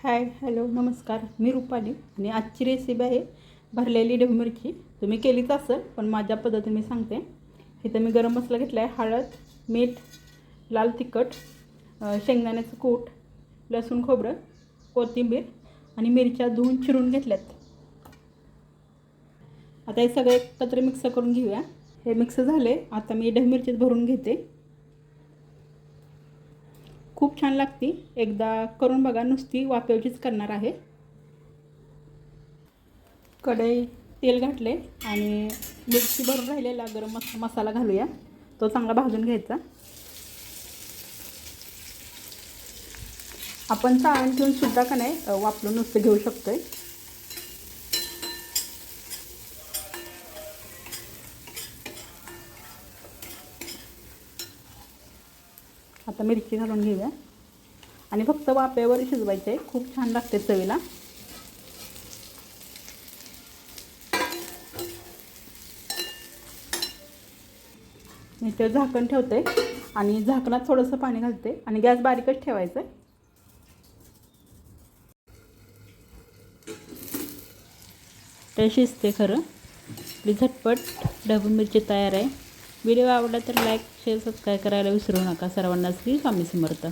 Hi hello नमस्कार. मी रुपाली आणि आजची रेसिपी आहे भरलेली ढेव मिरची. तुम्ही केलीच असेल पण माझ्या पद्धतीने मी सांगते. इथं मी गरम मसाला घेतला आहे हळद मीठ लाल तिखट शेंगदाण्याचं कूट लसूण खोबरं कोथिंबीर आणि मिरच्या धुवून चिरून घेतल्यात. आता हे सगळं एकत्र मिक्स करून घेऊया. हे मिक्स झाले आता मी ढेव मिरचीत भरून घेते. खूप छान लागती. एकदा करून बघा नुसती वाफेवचीच करणार आहे. कढई तेल घातले आणि मिरची भरून राहिलेला गरम मस मसाला घालूया. तो चांगला भाजून घ्यायचा. आपण चाळण ठेवून सुद्धा का नाही वापरून नुसतं घेऊ शकतो आहे आता मिरची घालून घेऊया. आणि फक्त वाफ्यावर शिजवायचे. आहे खूप छान लागते चवीला. मी ते झाकण ठेवते आणि झाकणात थोडंसं पाणी घालते आणि गॅस बारीकच ठेवायचं. आहे ते शिजते खरं. आपली झटपट ढबू मिरची तयार आहे. व्हिडिओ आवडला तर लाईक शेअर सबस्क्राईब करायला विसरू नका. सर्वांना श्री स्वामी समर्थ.